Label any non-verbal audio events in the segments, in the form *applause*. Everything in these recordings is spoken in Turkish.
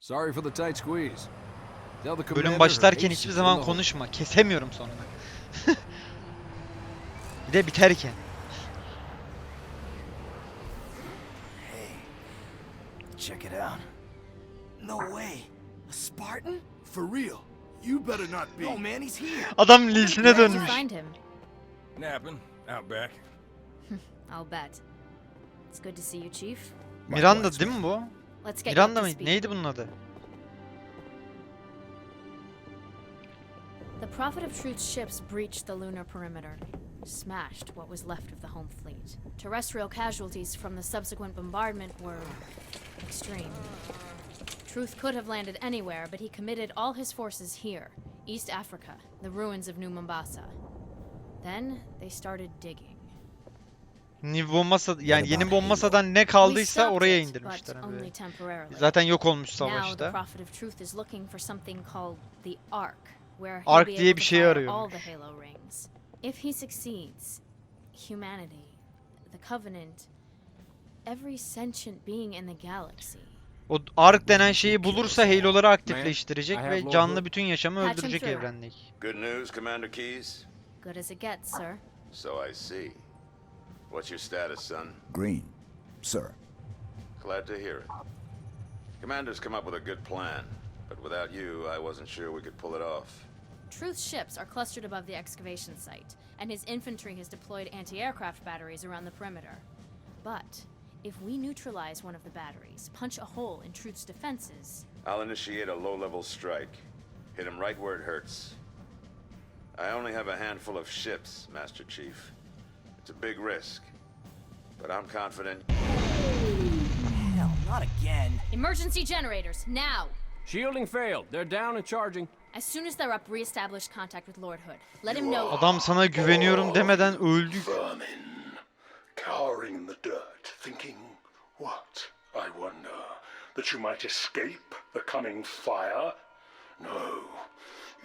Sorry for the tight squeeze. Tell the commander Bölüm başlarken hiçbir zaman konuşma. Kesemiyorum sonunu. *laughs* bir de biterken. Hey, check it out. No way. A Spartan? For real. You better not be. No, man, he's here. Adam Lil'sine Where did you dönmüş. find him? Napping. Out back. *laughs* I'll bet. It's good to see you, Chief. Miranda değil mi bu? Let's get Miranda speed. Neydi bunun adı? The Prophet of Truth's ships breached the lunar perimeter, smashed what was left of the home fleet. Terrestrial casualties from the subsequent bombardment were extreme. Truth could have landed anywhere, but he committed all his forces here, East Africa, the ruins of New Mombasa. Then they started digging. New Bombasa yani yeni Halo? Bommasa'dan ne kaldıysa oraya indirmişler. hani. Zaten yok olmuş savaşta. Ark, diye bir şey arıyormuş. If he succeeds, humanity, the Covenant, every sentient being in the galaxy. O Ark denen şeyi bulursa Halo'ları aktifleştirecek ve canlı bütün yaşamı öldürecek evrendeki. Good news, Commander Keys? Good as it gets, sir. So I see. What's your status, son? Green, sir. Glad to hear it. Commander's come up with a good plan, but without you, I wasn't sure we could pull it off. Truth's ships are clustered above the excavation site, and his infantry has deployed anti aircraft batteries around the perimeter. But if we neutralize one of the batteries, punch a hole in Truth's defenses, I'll initiate a low-level strike. Hit him right where it hurts. I only have a handful of ships, Master Chief. It's a big risk, but I'm confident Hell, not again. Emergency generators, now! Shielding failed. They're down and charging. As soon as they're up, reestablish contact with Lord Hood. Let him know. Adam sana güveniyorum demeden öldük. vermin, cowering in the dirt, thinking, what, I wonder, that you might escape the coming fire? No,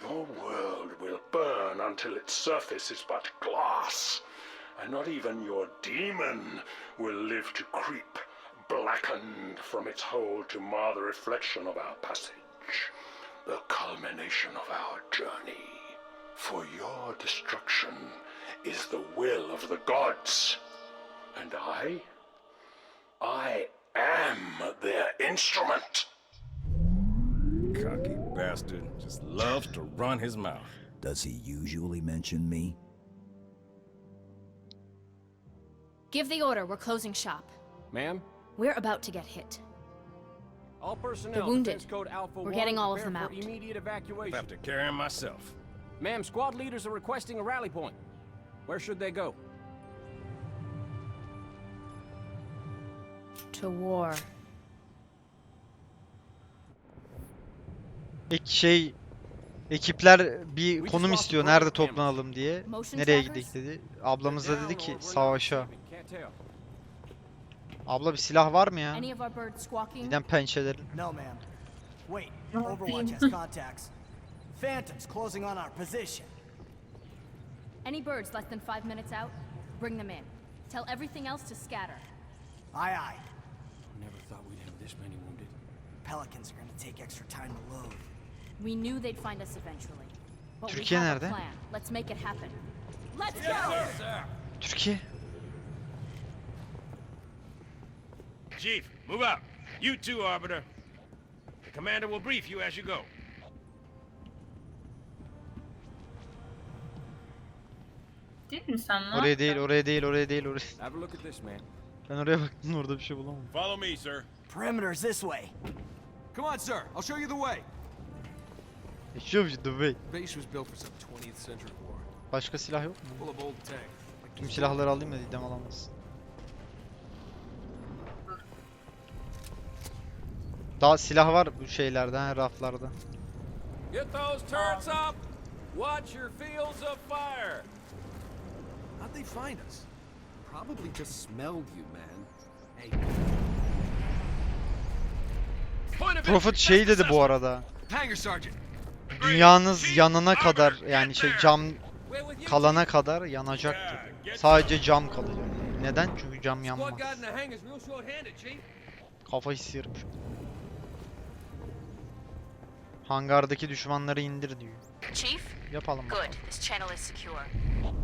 your world will burn until its surface is but glass, and not even your demon will live to creep, blackened from its hole to mar the reflection of our passage, the culmination of our journey. For your destruction is the will of the gods. And I? I am their instrument. Cocky bastard. Just loves to run his mouth. Does he usually mention me? Give the order, we're closing shop. Ma'am, We're about to get hit. all personnel. wounded. Defense code Alpha We're 1, getting all of them out. Immediate I evacuation. have to carry him myself. Ma'am, squad leaders are requesting a rally point. Where should they go? To war. Ek şey ekipler bir konum istiyor nerede toplanalım diye. Nereye gidelim dedi. Ablamız da dedi ki savaşa. On receiving, can't tell. Abla bir silah var mı ya? Any of our birds squawking? Giden pençelerin. No, ma'am. Wait, Overwatch has contacts. Phantoms closing on our position. Any birds less than five minutes out? Bring them in. Tell everything else to scatter. Aye, aye. Never thought we'd have this many wounded. Pelicans are gonna take extra time to load. We knew they'd find us eventually. But we Türkiye have nerede? a plan. Let's make it happen. Let's go! Türkiye. Chief, move out. You too, Arbiter. The commander will brief you as you go. Değil mi sen? Oraya değil, oraya değil, oraya değil, oraya. Have a look at this, man. Ben oraya baktım orada bir şey bulamadım. Follow me, sir. Perimeter's this way. Come on, sir. I'll show you the way. Geçiyor The Way? Base was built for some 20th century war, Başka silah yok mu? full of old tank. Tüm silahları alayım da Didem alamaz. Daha silah var bu şeylerde, ha, raflarda. Get those turrets up. Watch your fields of fire. How'd they find us? Probably just smelled you, man. Hey, Prophet şey dedi bu arada. Hangar Sergeant. Dünyanız yanana kadar yani şey cam kalana kadar yanacak dedi. Sadece cam kalacak. Neden? Çünkü cam yanmaz. guide in Hangardaki düşmanları indir diyor. Chief? Yapalım bakalım. Good. This channel is secure.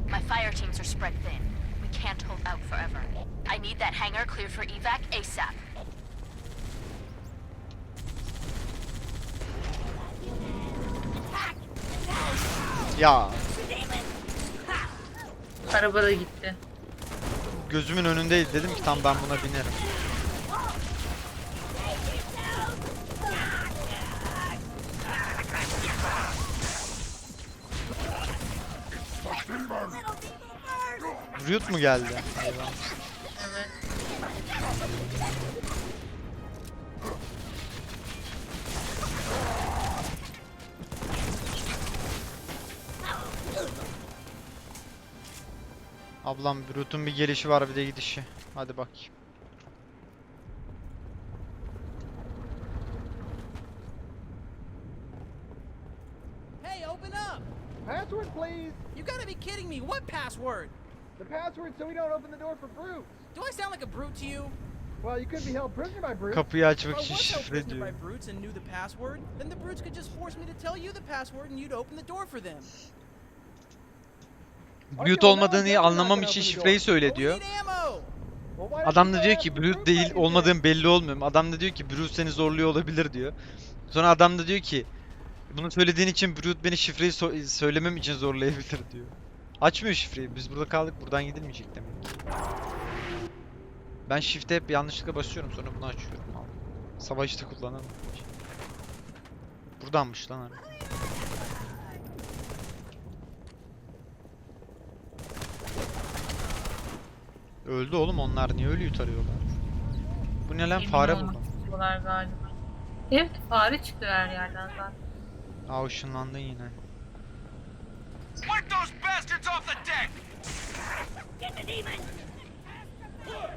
My fire teams are spread thin. We can't hold out forever. I need that hangar cleared for evac ASAP. Ya Araba da gitti. gözümün önündeydi dedim ki tam ben buna binerim. Riot mu geldi? Evet. Ablam Riot'un bir gelişi var bir de gidişi. Hadi bakayım. Hey, open up! Password, please. You gotta be kidding me. What password? The password so we don't open the door for brutes. Do I sound like a brute to you? Well, you could be held prisoner by brutes. Kapıyı If I açmak için was held şifre prisoner diyor. by brutes and knew the password, then the brutes could just force me to tell you the password and you'd open the door for them. Brute olmadığını anlamam için şifreyi söyle But we diyor. need ammo! Well, why don't Adam you da go diyor ki the Brute brute değil olmadığım belli olmuyor. Adam da diyor ki Brute seni zorluyor olabilir diyor. Sonra adam da diyor ki bunu söylediğin için Brute beni şifreyi so- söylemem için zorlayabilir diyor. Açmıyor şifreyi. Biz burada kaldık. Buradan gidilmeyecek demek ki. Ben shift'e hep yanlışlıkla basıyorum sonra bunu açıyorum abi. Savaşta kullanamam. Buradanmış lan abi. Öldü oğlum onlar niye ölüyü tarıyorlar? Bu ne lan Emin fare olmak buldum. istiyorlar galiba. Evet fare çıkıyor her yerden zaten. Aa ışınlandın yine. Wipe those bastards off the deck!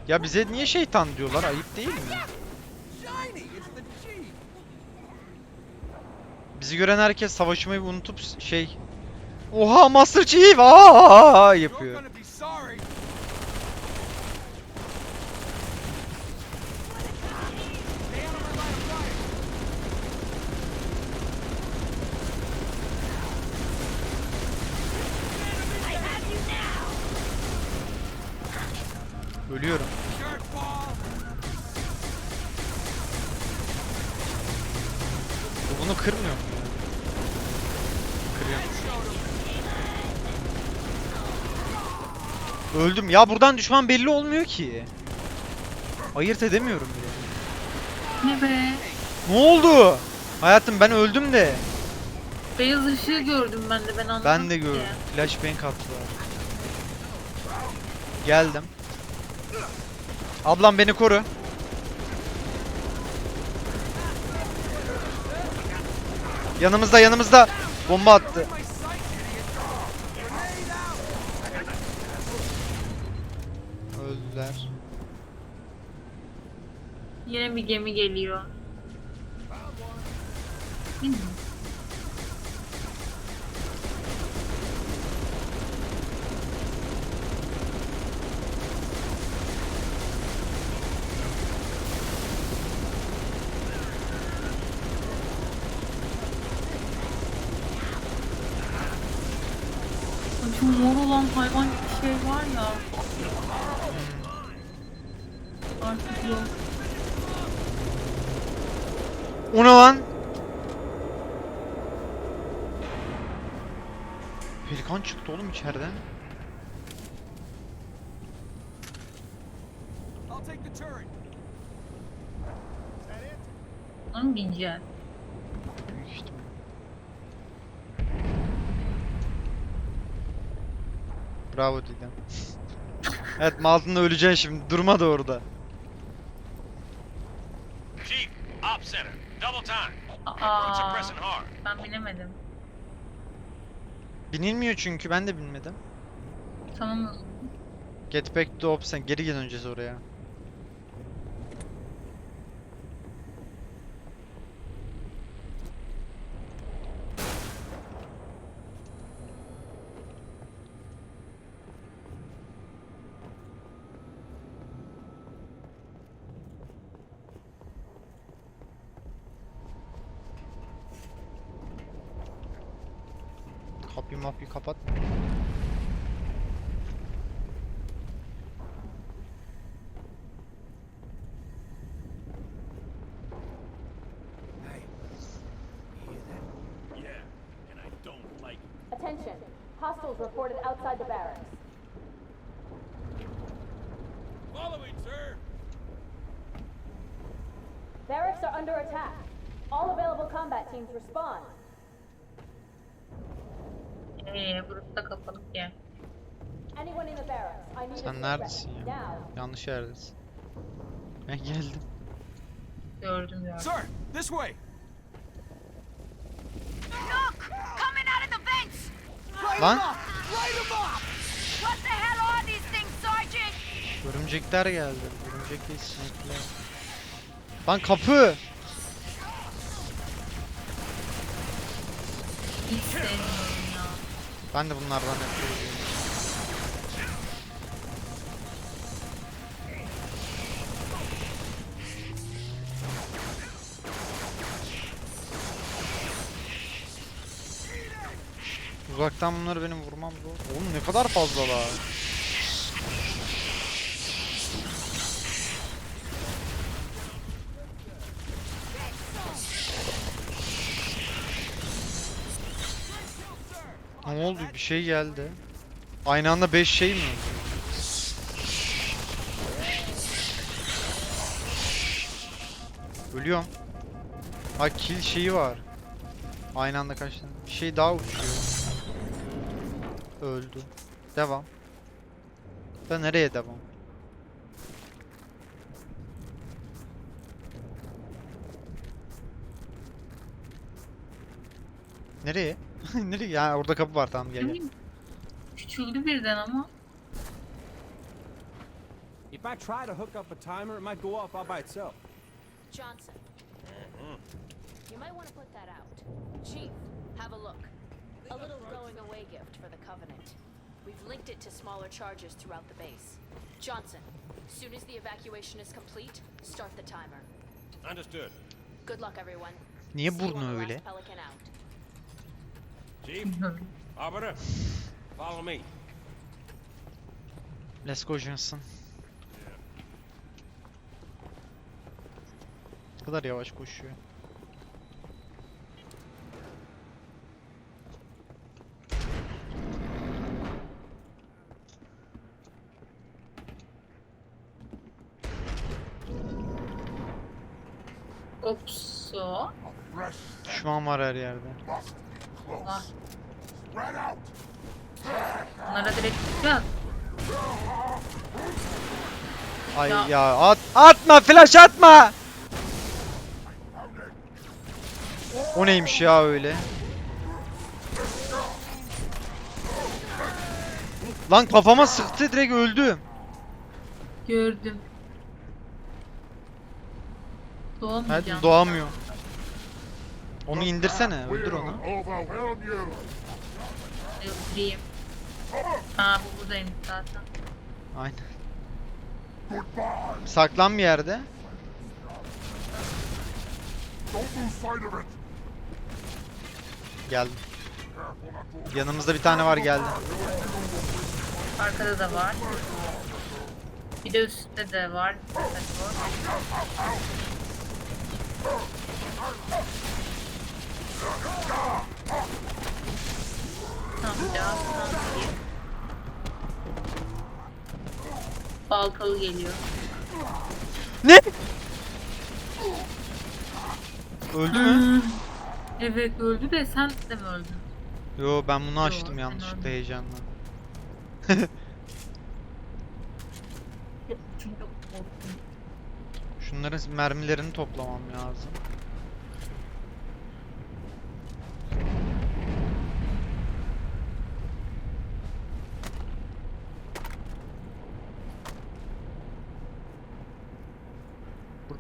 Ya bize niye şeytan diyorlar? Ayıp değil mi? Shiny! It's the chief! Bizi gören herkes savaşmayı unutup şey... Oha Master Chief! Aa yapıyor. be sorry. Ölüyorum. Bu bunu kırmıyor mu? ya? Kırıyor. Öldüm. Ya buradan düşman belli olmuyor ki. Ayırt edemiyorum bile. Ne be? Ne oldu? Hayatım ben öldüm de. Beyaz ışığı gördüm ben de ben anlamadım Ben de gördüm. Flashbang attılar. Geldim. Ablam beni koru. Yanımızda yanımızda. Bomba attı. Öldüler. Yine bir gemi geliyor. Değil mi? Ay, Şu mor olan hayvan gibi şey var ya. Artık yok. O ne lan? Pelikan çıktı oğlum içeriden. I'll take the turret. Ona mı bineceğiz? Büyük ihtimal. Bravo Didem. evet Maltın'da öleceksin şimdi. Durma da orada. Chief, op center, double time. Brutes are Aa, ben binemedim. Binilmiyor çünkü ben de binmedim. Tamam o zaman. Get back to op sen geri gel öncesi oraya. Hostiles reported outside the barracks. Following, sir. Barracks are under attack. All available combat teams respond. Eee. Anyone in the barracks, I need Sen sit neredesin ya? Now. Yanlış yerdesin. Ben geldim. Gördüm gördüm. Sir, this way. Look! Coming out of the vents! Lan örümcekler geldi. Örümcek değil sinekler. Lan kapı! Ben de bunlardan nefret. Uzaktan bunları benim vurmam zor. Oğlum ne kadar fazlalar. Ne Bir şey geldi. Aynı anda 5 şey mi? Ölüyorum. Ha kill şeyi var. Aynı anda kaç tane? Bir şey daha uçuyor. Öldü. Devam. Da nereye devam? Nereye? *laughs* nereye? Ya orada kapı var tamam gel. Küçüldü birden ama. If I try to hook up a timer, it might go off all by itself. Johnson. You might want to put that out. Chief, have a look. A little going away gift for the Covenant. We've linked it to smaller charges throughout the base. Johnson, soon as the evacuation is complete, start the timer. Understood. Good luck, everyone. Niye burnu öyle? last Pelican out. Chief, Arbiter, follow me. Let's go Johnson. Ne kadar yavaş koşuyor. Ops o. Düşman var her yerde. Ah. Bunlara direkt gideceğiz. Ay Ya. ya at atma flash atma. O neymiş ya öyle? Lan kafama sıktı direkt öldüm. Gördüm. Doğamayacağım. doğamıyor. Onu indirsene, öldür onu. Öldüreyim. Ha bu buradaymış zaten. Aynen. Saklan bir yerde. Geldim. Yanımızda bir tane var geldi. Arkada da var. Bir de üstte de var. Tamam biraz tamam. Baltalı geliyor. Ne? Öldü mü? Evet öldü de sen de mi öldün? Yo ben bunu açtım sen yanlışlıkla öldün. heyecanla. *laughs* Şunların mermilerini toplamam lazım.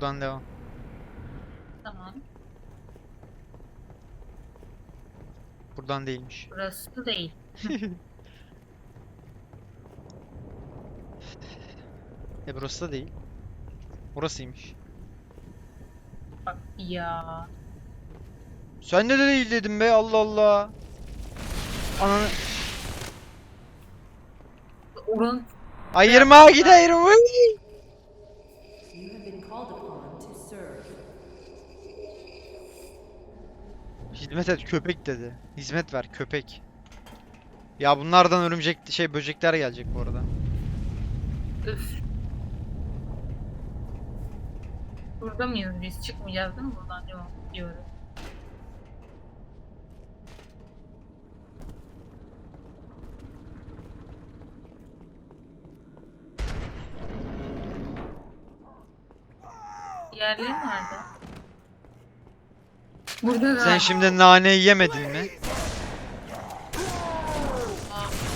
Buradan devam. Tamam. Buradan değilmiş. Burası değil. *laughs* E burası da değil. Orasıymış. Bak ya. Sen de değil dedim be Allah Allah. Ananı. Oranın Ayırma giderim. Hizmet et köpek dedi. Hizmet ver köpek. Ya bunlardan örümcek şey böcekler gelecek bu arada. Üf. Burada mıyız biz? Çıkmayacağız değil mi buradan? Yok. Diyorum. Diğerleri nerede? Burada da. Sen şimdi naneyi yemedin mi?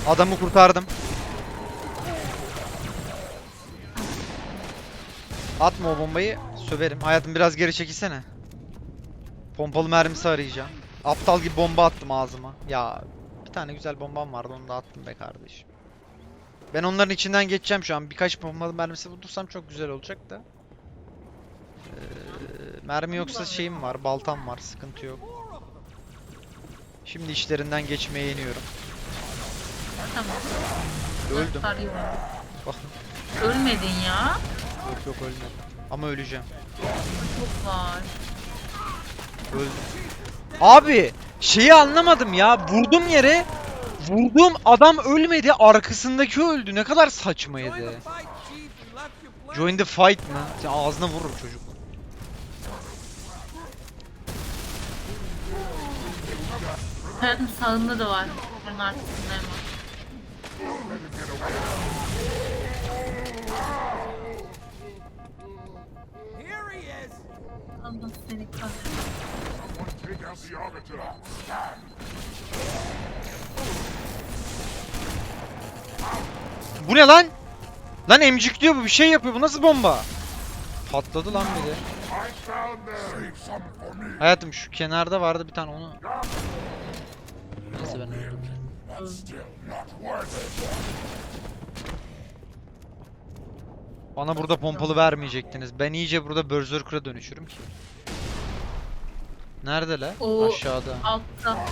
Adamı kurtardım. Atma o bombayı, söverim. Hayatım biraz geri çekilsene. Pompalı mermisi arayacağım. Aptal gibi bomba attım ağzıma. Ya bir tane güzel bombam vardı onu da attım be kardeşim. Ben onların içinden geçeceğim şu an. Birkaç pompalı mermisi bulursam çok güzel olacak da. Ee, mermi yoksa şeyim var, baltam var, sıkıntı yok. Şimdi işlerinden geçmeye yeniyorum. Tamam. Öldüm. Bak, Ölmedin ya. yok yok ölmedim. Ama öleceğim. Çok var. Öldüm. Abi şeyi anlamadım ya. Vurdum yere. Vurduğum adam ölmedi. Arkasındaki öldü. Ne kadar saçmaydı. Join the fight, mı? Sen ağzına vurur çocuk. Hayatım sağında da var. Bunun arkasında hemen. Allah seni. Bu ne lan? Lan emcikliyor bu bir şey yapıyor. Bu nasıl bomba? Patladı lan biri. Hayatım şu kenarda vardı bir tane onu. Bana burada pompalı vermeyecektiniz. Ben iyice burada Berserker'a dönüşürüm ki. Nerede la? Aşağıda. Altta.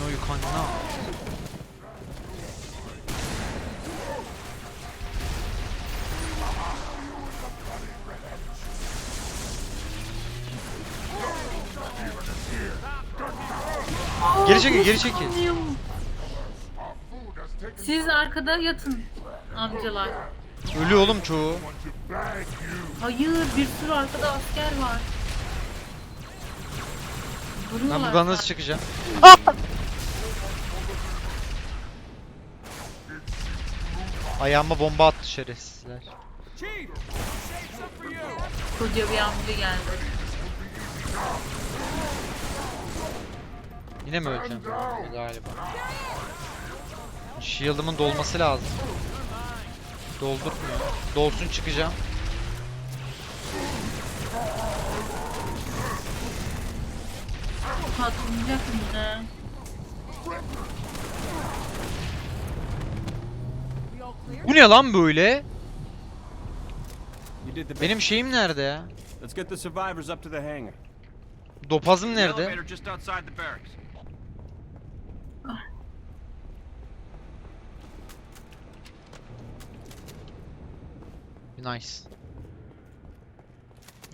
No you can't now. Geri çekil, geri çekil. Siz arkada yatın amcalar. Ölüyor oğlum çoğu. Hayır bir sürü arkada asker var. Vuruyorlar. buradan nasıl çıkacağım? Ayağıma bomba attı şerefsizler. Koca bir amca geldi. Yine mi öleceğim? Galiba. Shield'ımın dolması lazım. Doldurmuyor. Dolsun çıkacağım. Patlayacak yine? Bu ne lan böyle? Benim şeyim nerede ya? Let's get the survivors up to the hangar. Dopazım nerede? Elevator just outside the barracks. Nice.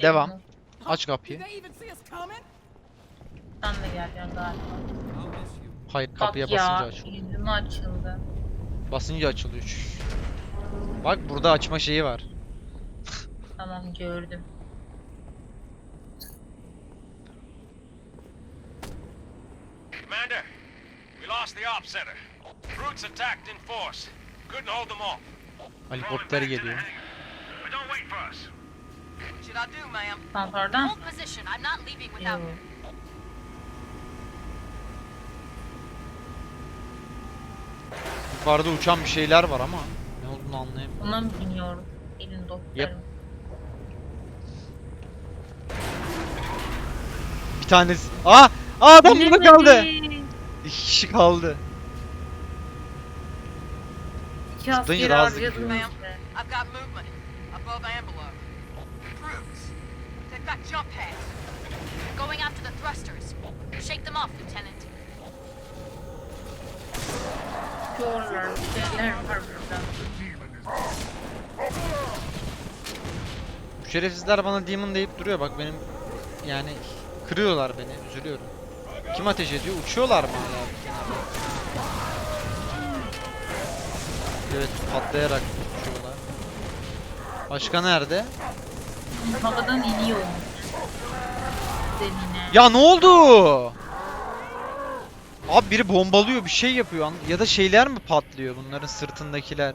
Devam. Aç kapıyı. Sen de geleceksin galiba. Hayır Bak kapıya ya basınca açılıyor. yüzüm açıldı. Basınca açılıyor. Bak burada açma şeyi var. Tamam gördüm. Commander, we lost the op center. Brutes attacked in force. Couldn't hold them off. Helikopter geliyor. Santordan. Hold position. I'm not leaving without Yo. you. Yukarıda uçan bir şeyler var ama ne olduğunu anlayamıyorum. Ona mı biniyorum? Elin doktorum. Bir tanesi. Aa! Aa adam burada kaldı. İki kişi kaldı. İki Zıplayınca askeri daha hızlı harcadım. I've got movement above Ambler. Brutes. They've got jump pads. Going after the thrusters. Shake them off, Lieutenant. Bu şerefsizler bana demon deyip duruyor bak benim yani kırıyorlar beni üzülüyorum. Kim ateş ediyor? Uçuyorlar mı? Evet patlayarak. Başka nerede? Havadan iniyor. Zemine. Ya ne oldu? Abi biri bombalıyor bir şey yapıyor ya da şeyler mi patlıyor bunların sırtındakiler?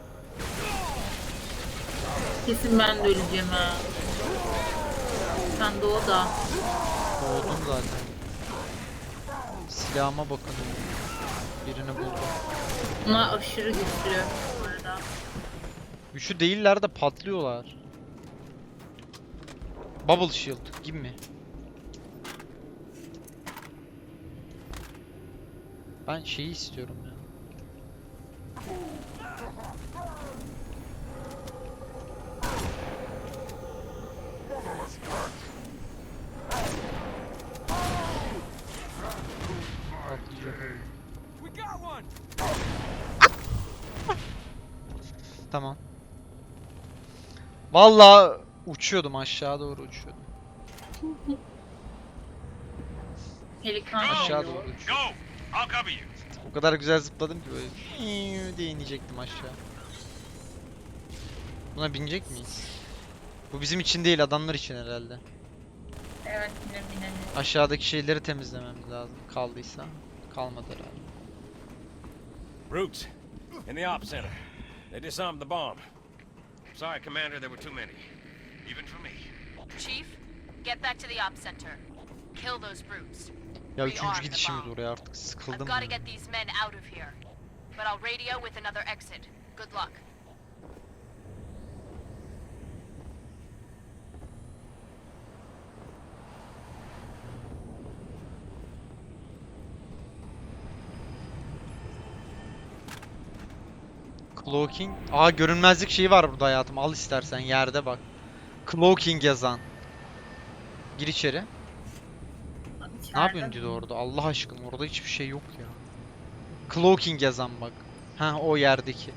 Kesin ben de öleceğim ha. Sen de o da. Doğdum zaten. Silahıma bakın. Birini buldum. Bunlar aşırı güçlü. Güçlü değiller de patlıyorlar. Bubble shield gibi mi? Ben şeyi istiyorum ya. Tamam. Vallahi uçuyordum aşağı doğru uçuyordum. Pelikan Aşağı doğru Go! uçuyordum. I'll cover you. O kadar güzel zıpladım ki böyle diye inecektim aşağı. Buna binecek miyiz? Bu bizim için değil adamlar için herhalde. Evet yine binelim. Aşağıdaki şeyleri temizlememiz lazım. Kaldıysa. Kalmadı herhalde. Brutes. In the op center. They disarmed the bomb. Sorry, Commander, there were too many. Even for me. Chief, get back to the op center. Kill those brutes. Ya Rearm üçüncü the gidişimiz bomb. oraya artık I've got to get these men out of here. But I'll radio with another exit. Good luck. Cloaking. Aa görünmezlik şeyi var burada hayatım. Al istersen yerde bak. Cloaking yazan. Gir içeri. Ne yapıyorsun Dido orada? Allah aşkına orada hiçbir şey yok ya. Cloaking yazan bak. Ha o yerdeki.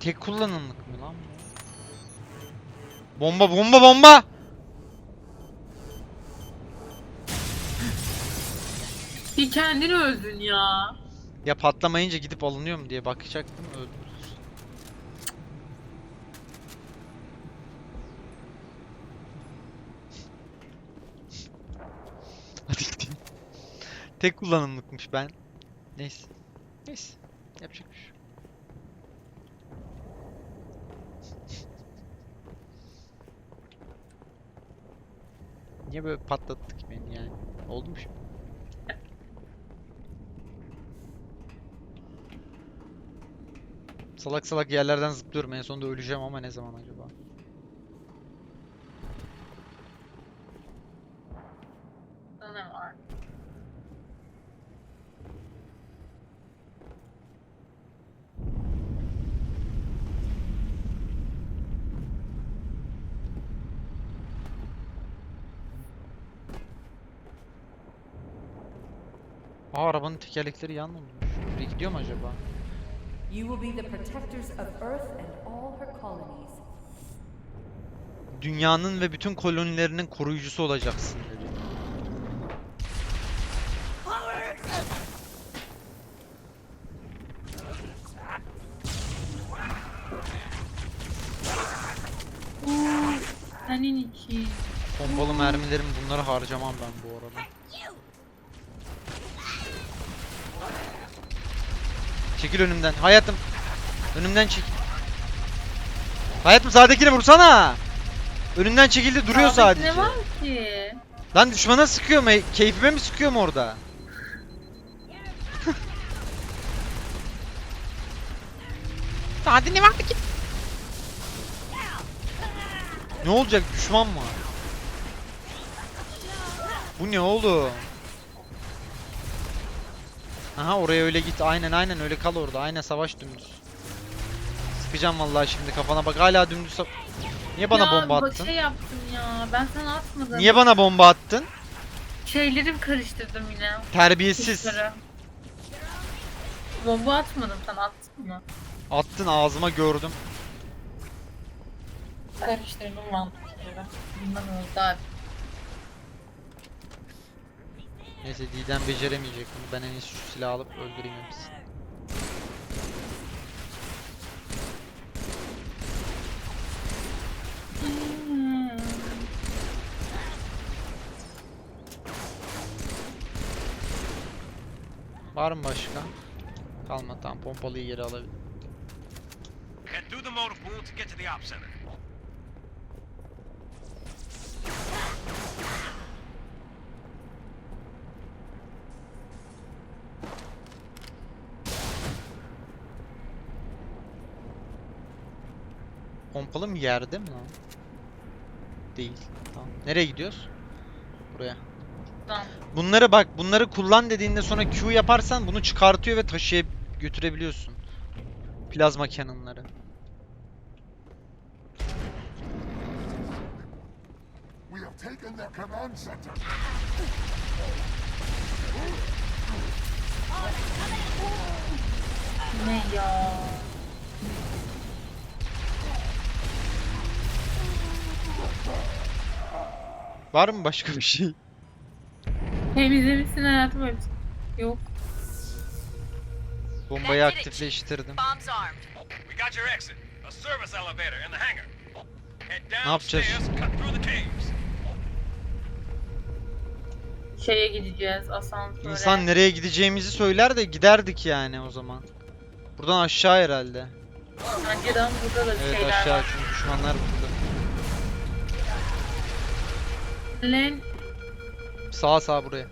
Tek kullanımlık mı lan? Bomba bomba bomba! Bir kendini öldün ya. Ya patlamayınca gidip alınıyor mu diye bakacaktım öldüm. *laughs* Tek kullanımlıkmış ben. Neyse. Neyse. Yapacak bir şey. Niye böyle patlattık beni yani? Oldu mu şimdi? Salak salak yerlerden zıplıyorum en sonunda öleceğim ama ne zaman acaba? Aa arabanın tekerlekleri yanmamış. Buraya gidiyor mu acaba? You will be the protectors of Earth and all her colonies. Dünyanın ve bütün kolonilerinin koruyucusu olacaksın dedi. Senin için. Pompalı mermilerim bunları harcamam ben bu arada. Çekil önümden. Hayatım. Önümden çek. Hayatım sağdakine vursana. Önünden çekildi duruyor Sağdaki sadece. Ne var ki? Lan düşmana sıkıyor mu? Keyfime mi sıkıyor mu orada? *laughs* Hadi ne var ki? Ne olacak? Düşman mı? Bu ne oldu? Aha oraya öyle git. Aynen aynen öyle kal orada. Aynen savaş dümdüz. Sıkacağım vallahi şimdi kafana bak hala dümdüz Niye bana ya, bomba attın? şey yaptım ya. Ben sana atmadım. Niye bana bomba attın? Şeyleri karıştırdım yine. Terbiyesiz. Kuşları. Bomba atmadım sana attım mı? Attın ağzıma gördüm. Karıştırdım mantıkları. Bundan oldu abi. Neyse Didem beceremeyecek bunu. Ben en iyisi şu silahı alıp öldüreyim hepsini. Var mı başka? Kalma tamam pompalıyı geri center. Pompalı mı yerde mi lan? Değil. Tamam. Nereye gidiyoruz? Buraya. Tamam. Bunları bak, bunları kullan dediğinde sonra Q yaparsan bunu çıkartıyor ve taşıya götürebiliyorsun. Plazma cannon'ları. We have taken their command center. Ne ya? Var mı başka bir şey? Temizlemişsin hayatım hepsi. Yok. Bombayı aktifleştirdim. Bombs armed. We got your exit. A service elevator in the hangar. Head Ne yapacağız? downstairs, cut through the caves. Şeye gideceğiz asansöre. İnsan nereye gideceğimizi söyler de giderdik yani o zaman. Buradan aşağı herhalde. Önceden burada da Evet şeyler aşağı var. çünkü düşmanlar Lan Sağa sağa buraya.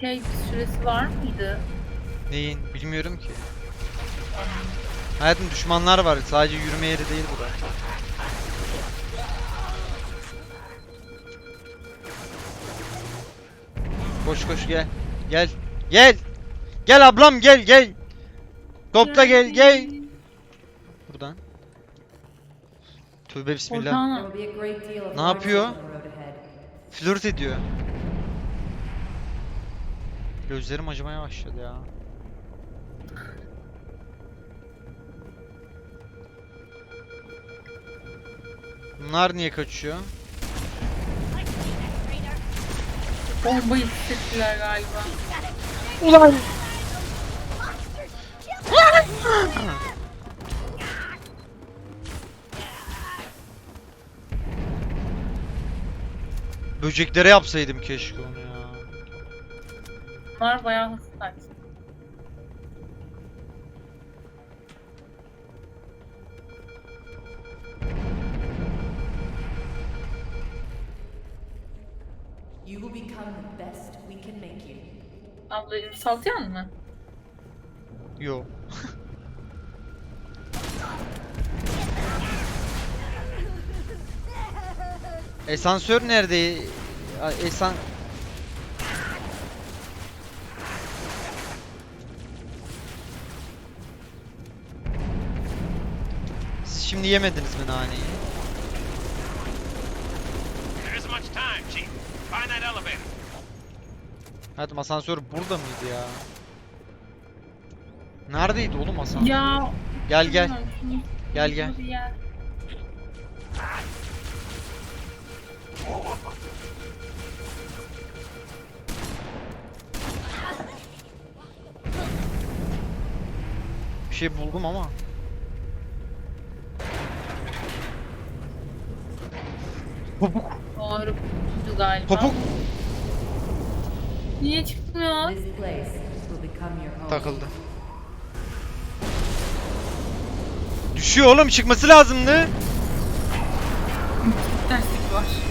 şey süresi var mıydı? Neyin? Bilmiyorum ki. Hayatım düşmanlar var. Sadece yürüme yeri değil bura. Koş koş gel. Gel. Gel. Gel ablam gel gel. Topla gel gel. Tövbe bismillah. Ortağına. Ne yapıyor? Flört ediyor. Gözlerim acımaya başladı ya. Bunlar niye kaçıyor? Bombayı hissettiler galiba. Ulan! *laughs* Böceklere yapsaydım keşke onu ya. Bunlar bayağı hızlı. You will become the best we can make you. Ablacım saltayan mı? Yo. *laughs* Esansör nerede? Ay, Esan... Siz şimdi yemediniz mi naneyi? There isn't much time, Chief. Find that elevator. Hayatım asansör burada mıydı ya? Neredeydi oğlum asansör? Ya. Gel gel. Gel, gel. Şey buldum ama. Topuk. Doğru. Buydu galiba. Topuk. Niye çıkmıyor? This place will become your home. Takıldı. Düşüyor oğlum çıkması lazımdı. Terslik var.